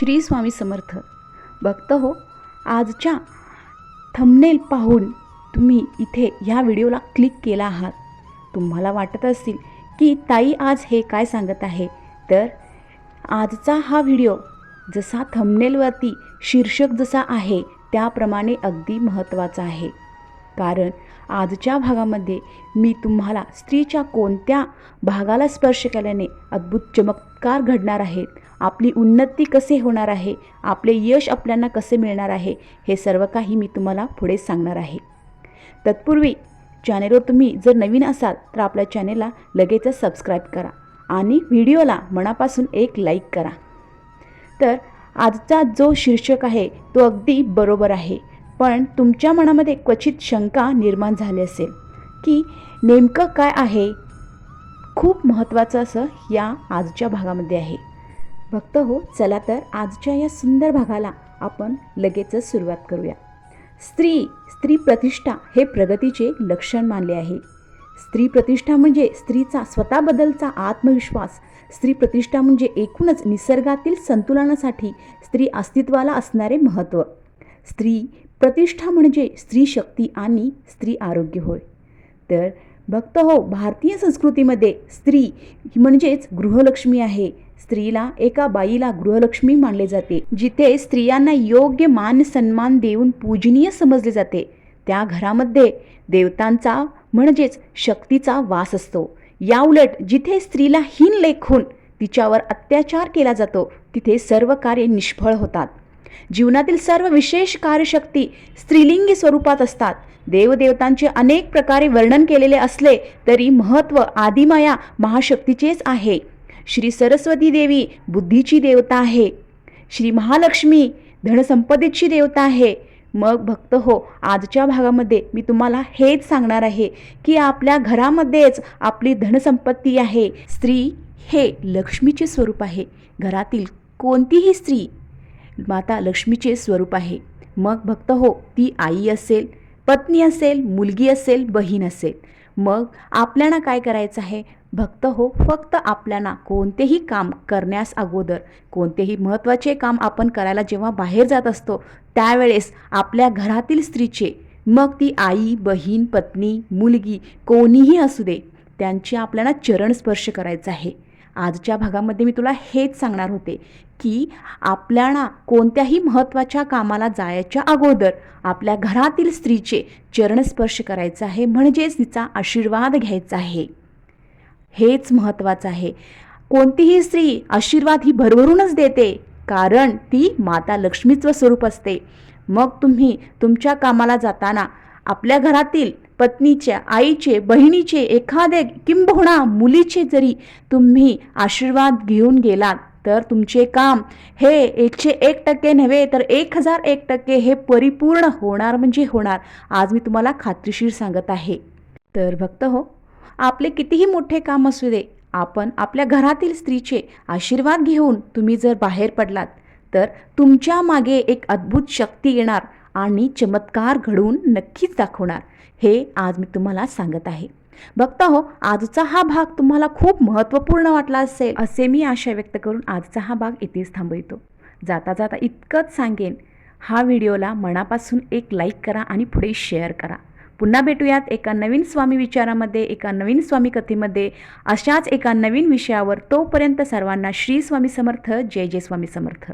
श्री स्वामी समर्थ. भक्त हो आजच्या थंबनेल पाहून तुम्ही इथे ह्या व्हिडिओला क्लिक केला आहात. तुम्हाला वाटत असेल की ताई आज हे काय सांगत आहे? तर आजचा हा व्हिडिओ जसा थंबनेलवरती शीर्षक जसा आहे त्याप्रमाणे अगदी महत्त्वाचा आहे. कारण आजच्या भागामध्ये मी तुम्हाला स्त्रीच्या कोणत्या भागाला स्पर्श केल्याने अद्भुत चमत्कार घडणार आहेत आपली उन्नती कसे होणार आहे? आपले यश आपल्याला कसे मिळणार आहे? हे सर्व काही मी तुम्हाला पुढे सांगणार आहे. तत्पूर्वी चॅनेलवर तुम्ही जर नवीन असाल तर आपल्या चॅनेलला लगेचच सबस्क्राईब करा आणि व्हिडिओला मनापासून एक लाईक करा. तर आजचा जो शीर्षक आहे तो अगदी बरोबर आहे. पण तुमच्या मनामध्ये क्वचित शंका निर्माण झाली असेल की नेमकं काय आहे? खूप महत्त्वाचं असं या आजच्या भागामध्ये आहे. भक्त हो चला तर आजच्या या सुंदर भागाला आपण लगेचच सुरुवात करूया. स्त्री स्त्री प्रतिष्ठा हे प्रगतीचे लक्षण मानले आहे. स्त्री प्रतिष्ठा म्हणजे स्त्रीचा स्वतःबद्दलचा आत्मविश्वास. स्त्री प्रतिष्ठा म्हणजे एकूणच निसर्गातील संतुलनासाठी स्त्री अस्तित्वाला असणारे महत्त्व स्त्री प्रतिष्ठा म्हणजे स्त्री शक्ती आणि स्त्री आरोग्य होय. तर भक्त हो भारतीय संस्कृतीमध्ये स्त्री म्हणजेच गृहलक्ष्मी आहे. स्त्रीला एका बाईला गृहलक्ष्मी मानले जाते जिथे स्त्रियांना योग्य मान सन्मान देऊन पूजनीय समजले जाते. त्या घरामध्ये देवतांचा म्हणजेच शक्तीचा वास असतो. याउलट जिथे स्त्रीला हीन लेखून तिच्यावर अत्याचार केला जातो तिथे सर्व कार्य निष्फळ होतात. जीवनातील सर्व विशेष कार्यशक्ती स्त्रीलिंगी स्वरूपात असतात. देवदेवतांचे अनेक प्रकारे वर्णन केलेले असले तरी महत्त्व आदिमाया महाशक्तीचेच आहे. श्री सरस्वती देवी बुद्धीची देवता आहे. श्री महालक्ष्मी धनसंपदेची देवता आहे. मग भक्त हो आजच्या भागामध्ये मी तुम्हाला हेच सांगणार आहे की आपल्या घरामध्येच आपली धनसंपत्ती आहे. स्त्री हे लक्ष्मीचे स्वरूप आहे. घरातील कोणतीही स्त्री माता लक्ष्मीचे स्वरूप आहे. मग भक्त हो ती आई असेल पत्नी असेल मुलगी असेल बहीण असेल. मग आपल्याला काय करायचं आहे? भक्त हो फक्त आपल्याला कोणतेही काम करण्यास अगोदर कोणतेही महत्त्वाचे काम आपण करायला जेव्हा बाहेर जात असतो त्यावेळेस आपल्या घरातील स्त्रीचे मग ती आई बहीण पत्नी मुलगी कोणीही असू दे त्यांची आपल्याला चरण स्पर्श करायचा आहे. आजच्या भागामध्ये मी तुला हेच सांगणार होते की आपल्याला कोणत्याही महत्त्वाच्या कामाला जायच्या अगोदर आपल्या घरातील स्त्रीचे चरणस्पर्श करायचा आहे म्हणजेच तिचा आशीर्वाद घ्यायचा आहे. हेच महत्त्वाचं आहे. कोणतीही स्त्री आशीर्वाद ही भरभरूनच देते कारण ती माता लक्ष्मीचं स्वरूप असते. मग तुम्ही तुमच्या कामाला जाताना आपल्या घरातील पत्नीच्या आईचे बहिणीचे एखादे किंबहुना मुलीचे जरी तुम्ही आशीर्वाद घेऊन गेलात तर तुमचे काम हे एकशे एक टक्के नव्हे तर एक हजार एक टक्के हे परिपूर्ण होणार म्हणजे होणार. आज मी तुम्हाला खात्रीशीर सांगत आहे. तर भक्त हो आपले कितीही मोठे काम असू दे आपण आपल्या घरातील स्त्रीचे आशीर्वाद घेऊन तुम्ही जर बाहेर पडलात तर तुमच्या मागे एक अद्भुत शक्ती येणार आणि चमत्कार घडवून नक्कीच दाखवणार हे आज मी तुम्हाला सांगत आहे. बघता हो आजचा हा भाग तुम्हाला खूप महत्त्वपूर्ण वाटला असेल असे मी आशा व्यक्त करून आजचा हा भाग इथेच थांबवितो. जाता जाता इतकंच सांगेन हा व्हिडिओला मनापासून एक लाईक करा आणि पुढे शेअर करा. पुन्हा भेटूयात एका नवीन स्वामी विचारामध्ये एका नवीन स्वामी कथेमध्ये. अशाच एका नवीन विषयावर तोपर्यंत सर्वांना श्री स्वामी समर्थ. जय जय स्वामी समर्थ.